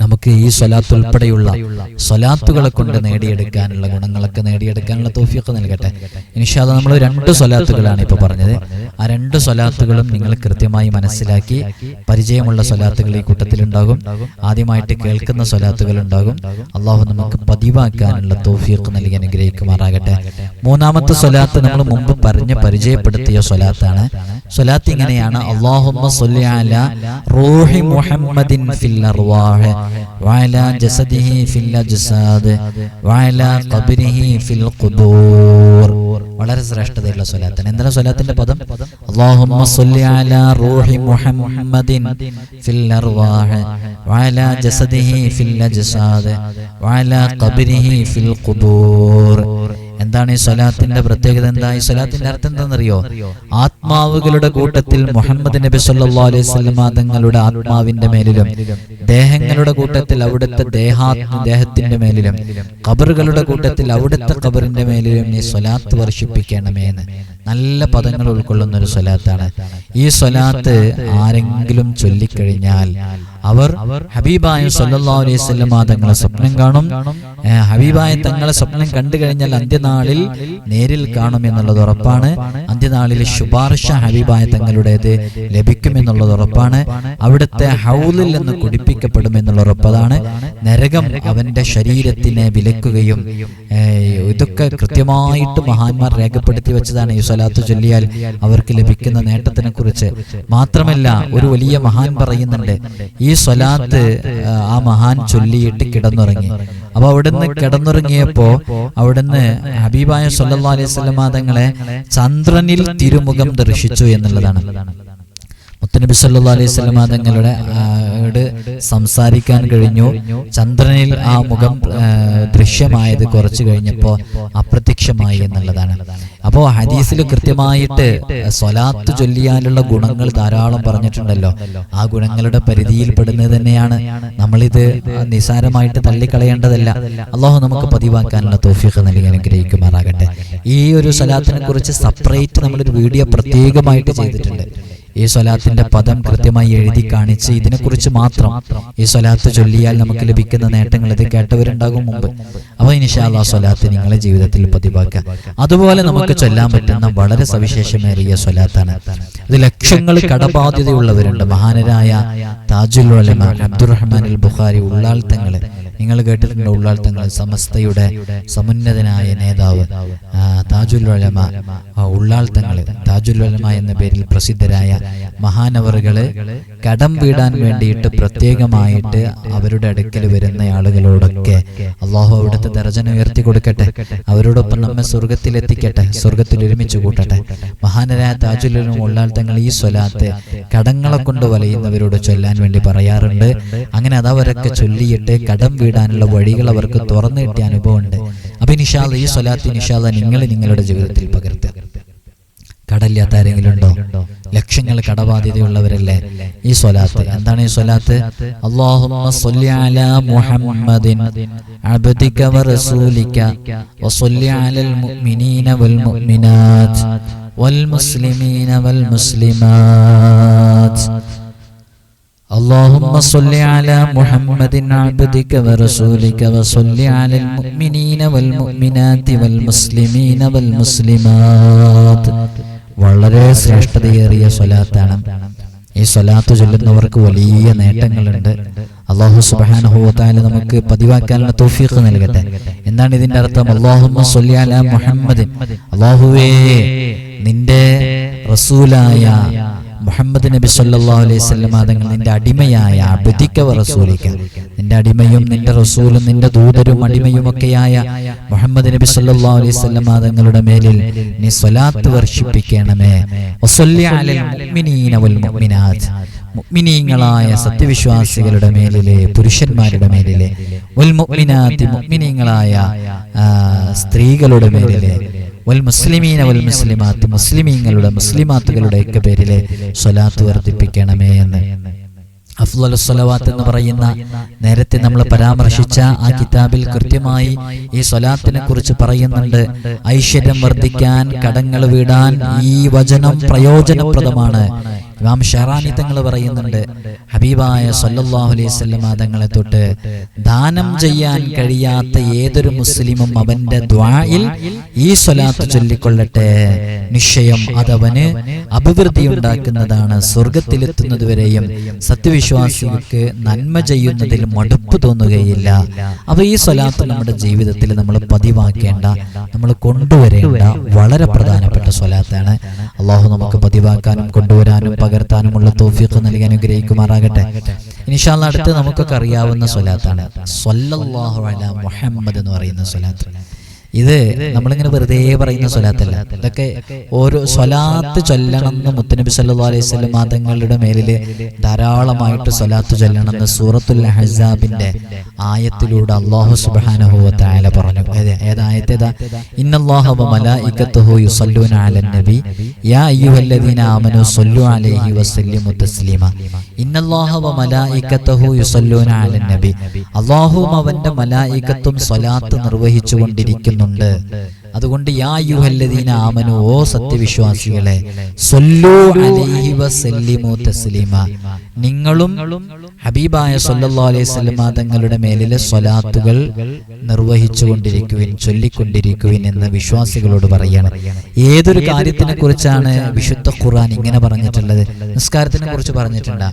നമുക്ക് ഈ സ്വലാത്ത് ഉൾപ്പെടെയുള്ള സ്വലാത്തുകളെ കൊണ്ട് നേടിയെടുക്കാനുള്ള ഗുണങ്ങളൊക്കെ നേടിയെടുക്കാനുള്ള തോഫിയൊക്കെ നൽകട്ടെ. ഇനിഷാദ് നമ്മൾ രണ്ട് സ്വലാത്തുകളാണ് ഇപ്പോൾ പറഞ്ഞത്. ആ രണ്ട് സ്വലാത്തുകളും നിങ്ങൾ കൃത്യമായി മനസ്സിലാക്കി പരിചയമുള്ള സ്വലാത്തുകൾ ഈ കൂട്ടത്തിലുണ്ടാകും. ആദ്യമായിട്ട് കേൾക്കുന്ന സ്വലാത്തുകൾ ഉണ്ടാകും. അള്ളാഹു നമുക്ക് പതിവാക്കാനുള്ള തോഫിയൊക്കെ നൽകി അനുഗ്രഹിക്കുമാറാകട്ടെ. മൂന്നാമത്തെ സ്വലാത്ത് നമ്മൾ മുമ്പ് പറഞ്ഞ് പരിചയപ്പെടുത്തിയ സ്വലാത്താണ്. സ്വലാത്ത് ഇങ്ങനെയാണ്. അള്ളാഹുമ്മ അലാ റൂഹി മുഹമ്മദിൻ ഫിൽ അർവാഹ്. وعلى جسده في الأجساد وعلى قبره في القبور വളരെ ശ്രേഷ്ഠതയുള്ള സ്വലാത്താണ് എന്താണ് സ്വലാത്തിന്റെ പദം അല്ലാഹുമ്മ സ്വല്ലി അലാ റൂഹി മുഹമ്മദിൻ ഫിൽ അർവാഹ് വഅലാ ജസദിഹി ഫിൽ അജ്സാദ് വഅലാ ഖബ്രിഹി ഫിൽ ഖുബൂർ എന്താണ് ഈ സ്വലാത്തിന്റെ പ്രത്യേകത? എന്താ ഈ സ്വലാത്തിന്റെ അർത്ഥം എന്താണെന്നറിയോ? ആത്മാവുകളുടെ കൂട്ടത്തിൽ മുഹമ്മദ് നബി സല്ലല്ലാഹു അലൈഹി വസല്ലമ തങ്ങളുടെ ആത്മാവിന്റെ മേലിലും ദേഹങ്ങളുടെ കൂട്ടത്തിൽ അവിടുത്തെ ദേഹാ ദേഹത്തിന്റെ മേലിലും കബറുകളുടെ കൂട്ടത്തിൽ അവിടുത്തെ കബറിന്റെ മേലിലും ഈ സ്വലാത്ത് വർഷിപ്പിക്കണമേ എന്ന് നല്ല പദങ്ങൾ ഉൾക്കൊള്ളുന്ന ഒരു സ്വലാത്താണ്. ഈ സ്വലാത്ത് ആരെങ്കിലും ചൊല്ലിക്കഴിഞ്ഞാൽ അവർ ഹബീബായ സല്ലാ അലൈഹി തങ്ങളെ സ്വപ്നം കാണും. ഹബീബായ തങ്ങളെ സ്വപ്നം കണ്ടു കഴിഞ്ഞാൽ അന്ത്യനാളിൽ നേരിൽ കാണും എന്നുള്ളത് ഉറപ്പാണ്. അന്ത്യനാളിൽ ശുപാർശ ഹബീബായ തങ്ങളുടേത് ലഭിക്കുമെന്നുള്ളത് ഉറപ്പാണ്. അവിടുത്തെ ഹൗലിൽ നിന്ന് കുടിപ്പിക്കപ്പെടും എന്നുള്ള ഉറപ്പതാണ് നരകം അവന്റെ ശരീരത്തിനെ വിലക്കുകയും ഇതൊക്കെ കൃത്യമായിട്ട് മഹാന്മാർ രേഖപ്പെടുത്തി വെച്ചതാണ് ഈ സ്വലാത്ത് ചൊല്ലിയാൽ അവർക്ക് ലഭിക്കുന്ന നേട്ടത്തിനെ കുറിച്ച് മാത്രമല്ല ഒരു വലിയ മഹാൻ പറയുന്നുണ്ട്. ഈ സ്വലാത്ത് ആ, മഹാൻ ചൊല്ലിയിട്ട് കിടന്നുറങ്ങി. അപ്പൊ അവിടുന്ന് കിടന്നുറങ്ങിയപ്പോ അവിടുന്ന് ഹബീബായ സല്ലാ അലൈഹി സ്വലമാതങ്ങളെ തങ്ങളെ ചന്ദ്രനിൽ തിരുമുഖം ദർശിച്ചു എന്നുള്ളതാണ്. മുത്തനബി സല്ലാ അലൈഹി സ്വലമ തങ്ങളുടെ സംസാരിക്കാൻ കഴിഞ്ഞു. ചന്ദ്രനിൽ ആ മുഖം ദൃശ്യമായത് കുറച്ചു കഴിഞ്ഞപ്പോൾ അപ്രത്യക്ഷമായി എന്നുള്ളതാണ്. അപ്പോൾ ഹദീസിൽ കൃത്യമായിട്ട് സ്വലാത്ത് ചൊല്ലിയാലുള്ള ഗുണങ്ങൾ ധാരാളം പറഞ്ഞിട്ടുണ്ടല്ലോ. ആ ഗുണങ്ങളുടെ പരിധിയിൽ പെടുന്നത് തന്നെയാണ്. നമ്മളിത് നിസാരമായിട്ട് തള്ളിക്കളയേണ്ടതല്ല. അള്ളാഹു നമുക്ക് പതിവാക്കാനുള്ള തോഫിക്ക് നൽകി അനുഗ്രഹിക്കുമാറാകട്ടെ. ഈ ഒരു സ്വലാത്തിനെ കുറിച്ച് സെപ്പറേറ്റ് നമ്മളൊരു വീഡിയോ പ്രത്യേകമായിട്ട് ചെയ്തിട്ടുണ്ട്. ഈ സ്വലാത്തിന്റെ പദം കൃത്യമായി എഴുതി കാണിച്ച് ഇതിനെക്കുറിച്ച് മാത്രം ഈ സ്വലാത്ത് ചൊല്ലിയാൽ നമുക്ക് ലഭിക്കുന്ന നേട്ടങ്ങൾ ഇത് കേട്ടവരുണ്ടാകും മുമ്പ്. അപ്പോൾ ഇനിഷാല്ല സ്വലാത്ത് നിങ്ങളെ ജീവിതത്തിൽ പതിവാക്കുക. അതുപോലെ നമുക്ക് ചൊല്ലാൻ പറ്റുന്ന വളരെ സവിശേഷമേറിയ സ്വലാത്താണ്. ഇത് ലക്ഷങ്ങൾ കടബാധ്യതയുള്ളവരുണ്ട്. മഹാനരായ താജുൽ അബ്ദുറഹ്മാൻ അൽ ബുഖാരി ഉള്ളാൾ തങ്ങളെ നിങ്ങൾ കേട്ടിട്ടുണ്ട് ഉള്ളാൾ തങ്ങൾ സമസ്തയുടെ സമുന്നതനായ നേതാവ്. താജുൽ ഉലമ ആ, ഉള്ളാൾ തങ്ങൾ താജുൽ എന്ന പേരിൽ പ്രസിദ്ധരായ മഹാനവറുകൾ കടം വീടാൻ വേണ്ടിയിട്ട് പ്രത്യേകമായിട്ട് അവരുടെ അടുക്കൽ വരുന്ന ആളുകളോടൊക്കെ അള്ളാഹു അവിടുത്തെ ദർജന ഉയർത്തി കൊടുക്കട്ടെ അവരോടൊപ്പം നമ്മെ സ്വർഗത്തിൽ എത്തിക്കട്ടെ. സ്വർഗത്തിൽ ഒരുമിച്ച് കൂട്ടട്ടെ. മഹാനരായ താജുലും ഉള്ളാൾ തങ്ങൾ ഈ സ്വലാത്ത് കടങ്ങളെ കൊണ്ട് വലയുന്നവരോട് ചൊല്ലാൻ വേണ്ടി പറയാറുണ്ട്. അങ്ങനെ അതവരൊക്കെ ചൊല്ലിയിട്ട് കടം വീടാനുള്ള വഴികൾ അവർക്ക് തുറന്നു കിട്ടിയ അനുഭവമുണ്ട്. അപ്പൊ നിഷാദ് ഈ സ്വലാത്ത് നിഷാദ നിങ്ങൾ നിങ്ങളുടെ ജീവിതത്തിൽ പകർത്തുക. കടലില്ലാത്ത ആരെങ്കിലും ഉണ്ടോ? ലക്ഷങ്ങൾ കടബാധ്യതയുള്ളവരല്ലേ? ഈ സ്വലാത്ത്. എന്താണ് ഈ സ്വലാത്ത്? അല്ലാഹുമ്മ അലാ മുഹമ്മദിൻ അലൽ മുഅ്മിനീന വൽ മുഅ്മിനാത്ത് اللهم صل على محمد عبدك ورسولك وصل على المؤمنين والمؤمنات والمسلمين والمسلمات വളരെ ശ്രേഷ്ഠതയേറിയ സ്വലാത്താണ് ഈ സ്വലാത്ത് ചൊല്ലുന്നവർക്ക് വലിയ നേട്ടങ്ങളുണ്ട് അള്ളാഹു സുബാനഹുത്താല നമുക്ക് പതിവാക്കാനുള്ള തൗഫീഖ് നൽകട്ടെ എന്താണ് ഇതിന്റെ അർത്ഥം അള്ളാഹുമ്മ സ്വല്ലി അലാ മുഹമ്മദിൻ അള്ളാഹുവേ നിന്റെ റസൂലായ മുഹമ്മദ് നബി സല്ലാ അലൈഹി വസല്ലം തങ്ങൾ നിന്റെ അടിമയായ അബദിക്കവ റസൂലിക്ക. റസൂലിക നിന്റെ അടിമയും നിന്റെ റസൂലും നിന്റെ ദൂതരും അടിമയുമൊക്കെയായ മുഹമ്മദ് നബി സല്ലാ അലൈഹി വസല്ലം തങ്ങളുടെ മേലിൽ നീ സ്വലാത്ത് വർഷിപ്പിക്കണമേ. മുഅ്മിനീങ്ങളായ സത്യവിശ്വാസികളുടെ മേലിലെ പുരുഷന്മാരുടെ മേലിലെ മുഅ്മിനീങ്ങളായ സ്ത്രീകളുടെ മേലിലെ വൽ മുസ്ലിമീന വൽ മുസ്ലിമാത്ത് മുസ്ലിമീങ്ങളുടെ മുസ്ലിമാത്തുകളുടെ ഒക്കെ പേരിലെ സ്വലാത്ത് വർദ്ധിപ്പിക്കണമേ എന്ന്. അഫ്ലുസ്വലവാത്ത് എന്ന് പറയുന്ന നേരത്തെ നമ്മൾ പരാമർശിച്ച ആ കിതാബിൽ കൃത്യമായി ഈ സ്വലാത്തിനെ കുറിച്ച് പറയുന്നുണ്ട്. ഐശ്വര്യം വർദ്ധിക്കാൻ കടങ്ങൾ വീടാൻ ഈ വചനം പ്രയോജനപ്രദമാണ്. ഇമാം ഷെറാനി തങ്ങൾ പറയുന്നുണ്ട് ഹബീബായ സല്ലല്ലാഹു അലൈഹി വസല്ലമ തങ്ങളെ തൊട്ട് ദാനം ചെയ്യാൻ കഴിയാത്ത ഏതൊരു മുസ്ലിമും അവന്റെ ദ്വായിൽ ഈ സ്വലാത്ത് ചൊല്ലിക്കൊള്ളട്ടെ. നിശ്ചയം അതവന് അഭിവൃദ്ധി ഉണ്ടാക്കുന്നതാണ്. സ്വർഗത്തിലെത്തുന്നത് വരെയും സത്യവിശ്വാസികൾക്ക് നന്മ ചെയ്യുന്നതിൽ മടുപ്പ് തോന്നുകയില്ല. അപ്പൊ ഈ സ്വലാത്ത് നമ്മുടെ ജീവിതത്തിൽ നമ്മൾ പതിവാക്കേണ്ട നമ്മൾ കൊണ്ടുവരേണ്ട വളരെ പ്രധാനപ്പെട്ട സ്വലാത്താണ്. അള്ളാഹു നമുക്ക് പതിവാക്കാനും കൊണ്ടുവരാനും പകർത്താനുമുള്ള തോഫിക്ക് നൽകി അനുഗ്രഹിക്കുമാറാകട്ടെ. ഇനിഷാല്ല അടുത്ത് നമുക്കൊക്കെ അറിയാവുന്ന സ്വലാത്താണ്. സ്വല്ലല്ലാഹു അല മുഹമ്മദ് എന്ന് പറയുന്ന സ്വലാത്ത്. ഇത് നമ്മളിങ്ങനെ വെറുതെ പറയുന്ന സ്വലാത്തല്ല. ഇതൊക്കെ ഓരോ സ്വലാത്ത് ചൊല്ലണം എന്ന് മുത്തനബി സല്ലു അലൈഹി വസല്ലം മാതങ്ങളുടെ മേലിൽ ധാരാളമായിട്ട് സ്വലാത്ത് ചൊല്ലണം എന്ന് സൂറത്തുൽ ഹസാബിന്റെ ആയത്തിലൂടെ അള്ളാഹു സുബ്ഹാനഹു വ പറഞ്ഞു. ഏത് ഏതായത്തേതാ ഇന്നല്ലാഹ യുസല്ലൂന അലൻ നബി. യാ അയ്യുഹല്ലദീന ആമനു സല്ലു അലൈഹി വസല്ലിമു തസ്ലീമ. ഇന്നല്ലാഹ വ യുസല്ലൂന അലൻ നബി. അല്ലാഹുവും അവന്റെ മലായിക്കത്തും സ്വലാത്ത് നിർവഹിച്ചു കൊണ്ടിരിക്കുന്നുണ്ട് അതുകൊണ്ട് യാ യുഹല്ലദീന ആമനു ഓ സത്യവിശ്വാസികളെ സല്ലു അലൈഹി വസല്ലിമു തസ്ലീമ. നിങ്ങളും ഹബീബായ സല്ലല്ലാഹു അലൈഹി വസല്ലമ തങ്ങളുടെ മേലിലെ സ്വലാത്തുകൾ നിർവഹിച്ചു കൊണ്ടിരിക്കുവിൻ ചൊല്ലിക്കൊണ്ടിരിക്കുവിൻ എന്ന് വിശ്വാസികളോട് പറയുകയാണ് ഏതൊരു കാര്യത്തിനെ കുറിച്ചാണ് വിശുദ്ധ ഖുർആൻ ഇങ്ങനെ പറഞ്ഞിട്ടുള്ളത്? നിസ്കാരത്തിനെ കുറിച്ച് പറഞ്ഞിട്ടുണ്ട്?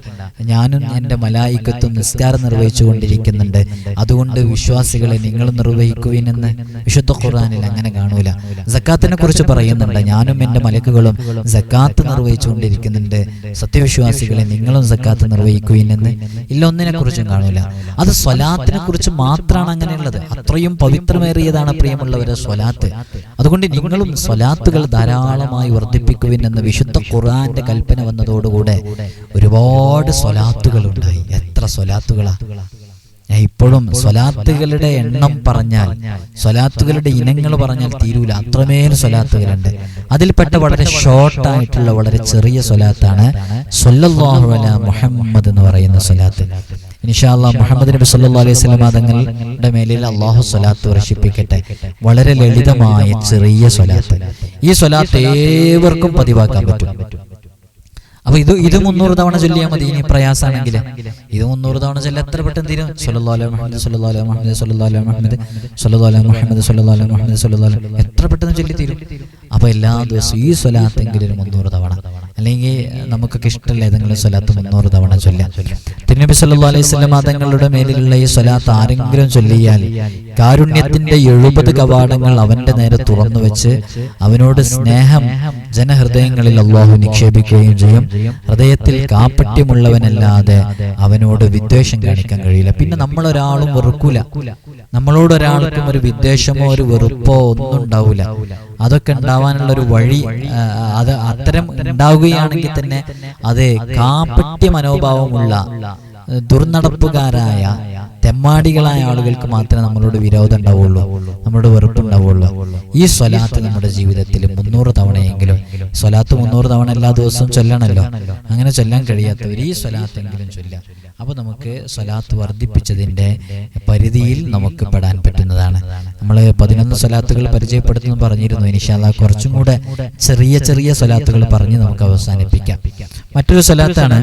ഞാനും എന്റെ മലായിക്കത്തും നിസ്കാരം നിർവഹിച്ചു കൊണ്ടിരിക്കുന്നുണ്ട് അതുകൊണ്ട് വിശ്വാസികളെ നിങ്ങൾ നിർവഹിക്കുവിൻ എന്ന് വിശുദ്ധ ഖുർആനിൽ അങ്ങനെ കാണൂല. സക്കാത്തിനെ കുറിച്ച് പറയുന്നുണ്ട്. ഞാനും എന്റെ മലക്കുകളും സക്കാത്ത് നിർവഹിച്ചു കൊണ്ടിരിക്കുന്നുണ്ട് സത്യവിശ്വാസികളെ നിങ്ങളും സക്കാത്ത് നിർവഹിക്കുവിൻ എന്ന് ഇല്ല ഒന്നിനെ കുറിച്ചും കാണൂല. അത് സ്വലാത്തിനെ കുറിച്ച് മാത്രമാണ് അങ്ങനെയുള്ളത്. അത്രയും പവിത്രമേറിയതാണ് പ്രിയമുള്ളവരെ സ്വലാത്ത്. അതുകൊണ്ട് നിങ്ങളും സ്വലാത്തുകൾ ധാരാളമായി വർദ്ധിപ്പിക്കുവിൻ എന്ന് വിശുദ്ധ ഖുർആന്റെ കൽപ്പന വന്നതോടുകൂടെ ഒരുപാട് സ്വലാത്തുകൾ ഉണ്ടായി എത്ര സ്വലാത്തുകളാ. ഇപ്പോഴും സ്വലാത്തുകളുടെ എണ്ണം പറഞ്ഞാൽ സ്വലാത്തുകളുടെ ഇനങ്ങൾ പറഞ്ഞാൽ തീരൂല. അത്രമേൽ സ്വലാത്തുകളുണ്ട്. അതിൽപ്പെട്ട വളരെ ഷോർട്ട് ആയിട്ടുള്ള വളരെ ചെറിയ സ്വലാത്താണ് സല്ലല്ലാഹു അലാ മുഹമ്മദ് എന്ന് പറയുന്ന സ്വലാത്ത്. ഇൻഷാല്ലാ മുഹമ്മദ് നബി സല്ലാ അലൈഹി വസല്ലം തങ്ങളുടെ മേലിൽ അള്ളാഹു സ്വലാത്ത് വർഷിപ്പിക്കട്ടെ. വളരെ ലളിതമായ ചെറിയ സ്വലാത്ത്. ഈ സ്വലാത്ത് ഏവർക്കും പതിവാക്കാൻ പറ്റും. അപ്പൊ ഇത് ഇത് മുന്നൂറ് തവണ ചൊല്ലിയാൽ മതി ഇനി പ്രയാസമാണെങ്കിൽ ഇത് മുന്നൂറ് തവണ ചൊല്ലി എത്ര പെട്ടെന്ന് തീരും? മുഹമ്മദ് മുഹമ്മദ് എത്ര പെട്ടെന്ന് ചൊല്ലി തീരും? അപ്പൊ എല്ലാ ദിവസവും ഈ സ്വലാത്തെങ്കിലും ഒരു മുന്നൂറ് തവണ. അല്ലെങ്കിൽ നമുക്കൊക്കെ ഇഷ്ടമല്ല ഏതെങ്കിലും സ്വലാത്ത് മുന്നൂറ് തവണ ചൊല്ലാം തിരുനബി സല്ലാ അലൈഹി വസല്ലം തങ്ങളുടെ മേലിലുള്ള ഈ സ്വലാത്ത് ആരെങ്കിലും ചൊല്ലിയാൽ കാരുണ്യത്തിന്റെ എഴുപത് കവാടങ്ങൾ അവന്റെ നേരെ തുറന്നു വെച്ച് അവനോട് സ്നേഹം ജനഹൃദയങ്ങളിൽ അള്ളാഹു നിക്ഷേപിക്കുകയും ചെയ്യും. ഹൃദയത്തിൽ കാപ്പട്യമുള്ളവനല്ലാതെ അവനോട് വിദ്വേഷം കാണിക്കാൻ കഴിയില്ല. പിന്നെ നമ്മളൊരാളും വെറുക്കൂല. നമ്മളോട് ഒരാൾക്കും ഒരു വിദ്വേഷമോ ഒരു വെറുപ്പോ ഒന്നും ഉണ്ടാവില്ല അതൊക്കെ ഉണ്ടാവാനുള്ള ഒരു വഴി അത് അത്തരം ഉണ്ടാവുകയാണെങ്കിൽ തന്നെ അത് കാപ്പട്യ മനോഭാവമുള്ള ദുർനടപ്പുകാരായ തെമ്മാടികളായ ആളുകൾക്ക് മാത്രമേ നമ്മളോട് വിരോധം ഉണ്ടാവുള്ളൂ. നമ്മളോട് വെറുപ്പുണ്ടാവുള്ളൂ ഈ സ്വലാത്ത് നമ്മുടെ ജീവിതത്തിൽ മുന്നൂറ് തവണയെങ്കിലും സ്വലാത്ത് മുന്നൂറ് തവണ എല്ലാ ദിവസവും ചൊല്ലണമല്ലോ അങ്ങനെ ചൊല്ലാൻ കഴിയാത്തവർ ഈ സ്വലാത്തെങ്കിലും ചൊല്ലാം അപ്പൊ നമുക്ക് സ്വലാത്ത് വർദ്ധിപ്പിച്ചതിന്റെ പരിധിയിൽ നമുക്ക് പെടാൻ പറ്റുന്നതാണ്. നമ്മൾ പതിനൊന്ന് സ്വലാത്തുകൾ പരിചയപ്പെടുത്തുന്നു പറഞ്ഞിരുന്നു. ഇനിഷാല്ല കുറച്ചും കൂടെ ചെറിയ ചെറിയ സ്വലാത്തുകൾ പറഞ്ഞ് നമുക്ക് അവസാനിപ്പിക്കാം. മറ്റൊരു സ്വലാത്താണ്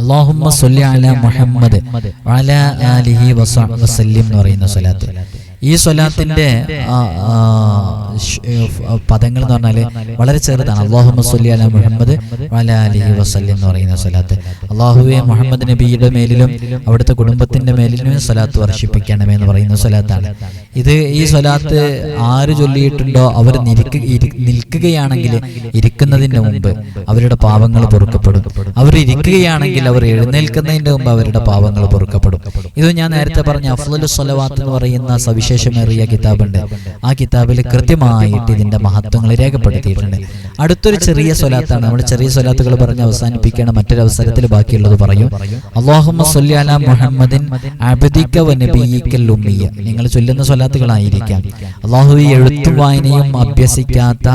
അള്ളാഹുമ്മ സൊല്ലി അല മുഹമ്മദ് വസല്ലിം എന്ന് പറയുന്ന സ്വലാത്ത്. ഈ ഏ, പദങ്ങൾ എന്ന് പറഞ്ഞാൽ വളരെ ചെറുതാണ്. അള്ളാഹു സൊല്ലി അല മുഹമ്മദ് വഅല വസ്ലി എന്ന് പറയുന്ന സ്വലാത്ത്. അള്ളാഹുവെ മുഹമ്മദ് നബിയുടെ മേലിലും അവിടുത്തെ കുടുംബത്തിന്റെ മേലിലും സ്വലാത്ത് വർഷിപ്പിക്കണമേ എന്ന് പറയുന്ന സ്വലാത്താണ്. ഇത് ഈ സ്വലാത്ത് ആര് ചൊല്ലിയിട്ടുണ്ടോ അവർ നിൽക്ക നിൽക്കുകയാണെങ്കിൽ ഇരിക്കുന്നതിന് മുമ്പ് അവരുടെ പാവങ്ങൾ പൊറുക്കപ്പെടും. അവർ ഇരിക്കുകയാണെങ്കിൽ അവർ എഴുന്നേൽക്കുന്നതിന്റെ മുമ്പ് അവരുടെ പാവങ്ങൾ പൊറുക്കപ്പെടും. ഇത് ഞാൻ നേരത്തെ പറഞ്ഞ അഫ്ലുസ്വലവാത്ത് എന്ന് പറയുന്ന സവിശേഷമേറിയ കിതാബുണ്ട്. ആ കിതാബിൽ കൃത്യമായിട്ട് ഇതിന്റെ മഹത്വങ്ങൾ രേഖപ്പെടുത്തിയിട്ടുണ്ട്. അടുത്തൊരു ചെറിയ സ്വലാത്താണ്. നമ്മൾ ചെറിയ സ്വലാത്തുകൾ പറഞ്ഞ് അവസാനിപ്പിക്കേണ്ട മറ്റൊരു അവസരത്തിൽ ബാക്കിയുള്ളത് പറയും. അള്ളാഹുമ്മ മുഹമ്മദിൻ നിങ്ങൾ ചൊല്ലുന്ന സ്വലാത്തുകളായിരിക്കാം. അള്ളാഹു എഴുത്തു വായനയും അഭ്യസിക്കാത്ത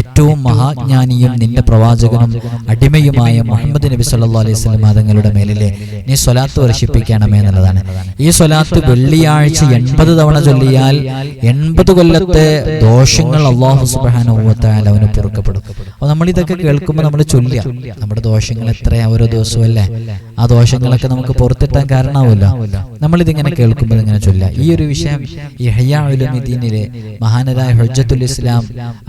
ഏറ്റവും മഹാജ്ഞാനിയും നിന്റെ പ്രവാചകനും അടിമയുമായ മുഹമ്മദ് നബി സല്ലാ അലൈഹി സ്വലം തങ്ങളുടെ മേലിലെ നീ സ്വലാത്ത് വർഷിപ്പിക്കണമേ എന്നുള്ളതാണ്. ഈ സ്വലാത്ത് വെള്ളിയാഴ്ച എൺപത് തവണ ചൊല്ലിയാൽ എൺപത് കൊല്ലത്തെ ദോഷങ്ങൾ അള്ളാഹു സുബാനുഭവത്താൽ അവന് പൊറുക്കപ്പെടും. അപ്പൊ നമ്മൾ ഇതൊക്കെ കേൾക്കുമ്പോൾ നമ്മൾ ചൊല്ലുക. നമ്മുടെ ദോഷങ്ങൾ എത്രയാ ഓരോ ദിവസവും അല്ലേ? ആ ദോഷങ്ങളൊക്കെ നമുക്ക് പുറത്തിട്ടാൻ കാരണമാവുമല്ലോ. നമ്മൾ ഇതിങ്ങനെ കേൾക്കുമ്പോൾ ഇങ്ങനെ ചൊല്ലുക. ഈ ഒരു വിഷയം ഇഹ്യാഉലുദ്ദീനിലെ മഹാനരായ ഹുജ്ജത്തുൽ ഇസ്ലാം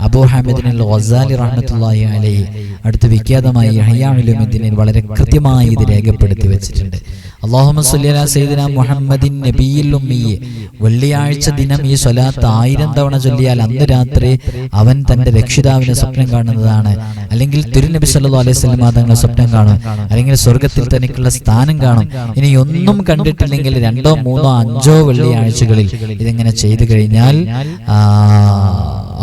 അബൂ ഹാമിദിൻ ഗസാലി റഹ്മത്തുള്ളാഹി അലൈഹി അടുത്ത് വിഖ്യാതമായി ഇഹ്യാഉലുദ്ദീനിൽ വളരെ കൃത്യമായി ഇത് രേഖപ്പെടുത്തി വെച്ചിട്ടുണ്ട്. അള്ളാഹുമ്മ സല്ലി അലാ സയ്യിദിന മുഹമ്മദിൻ നബിയിൽ ഉമ്മിയെ വെള്ളിയാഴ്ച ദിനം ഈ സ്വലാത്ത് ആയിരം തവണ ചൊല്ലിയാൽ അന്ന് രാത്രി അവൻ തന്റെ രക്ഷിതാവിനെ സ്വപ്നം കാണുന്നതാണ്. അല്ലെങ്കിൽ തിരുനബി സല്ലു അലൈഹി വസല്ലം തങ്ങളെ സ്വപ്നം കാണും. അല്ലെങ്കിൽ സ്വർഗത്തിൽ തനിക്കുള്ള സ്ഥാനം കാണും. ഇനി ഒന്നും കണ്ടിട്ടില്ലെങ്കിൽ രണ്ടോ മൂന്നോ അഞ്ചോ വെള്ളിയാഴ്ചകളിൽ ഇതിങ്ങനെ ചെയ്തു കഴിഞ്ഞാൽ ആ,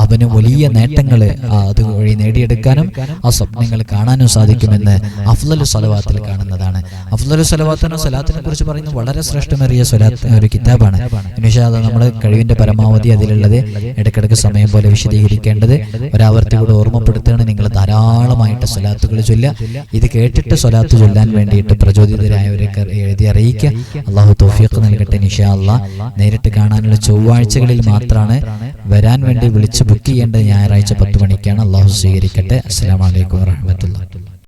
അവന് വലിയ നേട്ടങ്ങൾ അതുവഴി നേടിയെടുക്കാനും ആ സ്വപ്നങ്ങൾ കാണാനും സാധിക്കുമെന്ന് അഫ്ലലു സലവാത്തിൽ കാണുന്നതാണ്. അഫ്ലലു സലവാത്തിനോ സലാത്തിനെ കുറിച്ച് പറയുന്നത് വളരെ ശ്രേഷ്ഠമേറിയ സ്വലാത്ത് ഒരു കിതാബാണ്. നിഷാദ് നമ്മൾ കഴിവിന്റെ പരമാവധി അതിലുള്ളത് ഇടയ്ക്കിടയ്ക്ക് സമയം പോലെ വിശദീകരിക്കേണ്ടത് ഒരാവർത്തി കൂടെ ഓർമ്മപ്പെടുത്തുകയാണ്. നിങ്ങൾ ധാരാളമായിട്ട് സ്വലാത്തുകൾ ചൊല്ലുക. ഇത് കേട്ടിട്ട് സ്വലാത്ത് ചൊല്ലാൻ വേണ്ടിയിട്ട് പ്രചോദിതരായവരൊക്കെ എഴുതി അറിയിക്കുക. അള്ളാഹു തോഫിയൊക്കെ നൽകട്ടെ നിഷാ അള്ളാഹ് നേരിട്ട് കാണാനുള്ള ചൊവ്വാഴ്ചകളിൽ മാത്രമാണ് വരാൻ വേണ്ടി വിളിച്ച് ബുക്ക് ചെയ്യേണ്ടത് ഞായറാഴ്ച പത്ത് മണിക്കാണ്. അള്ളാഹു സ്വീകരിക്കട്ടെ. അസ്സാം വലൈക്കും വാഹമത്തുള്ള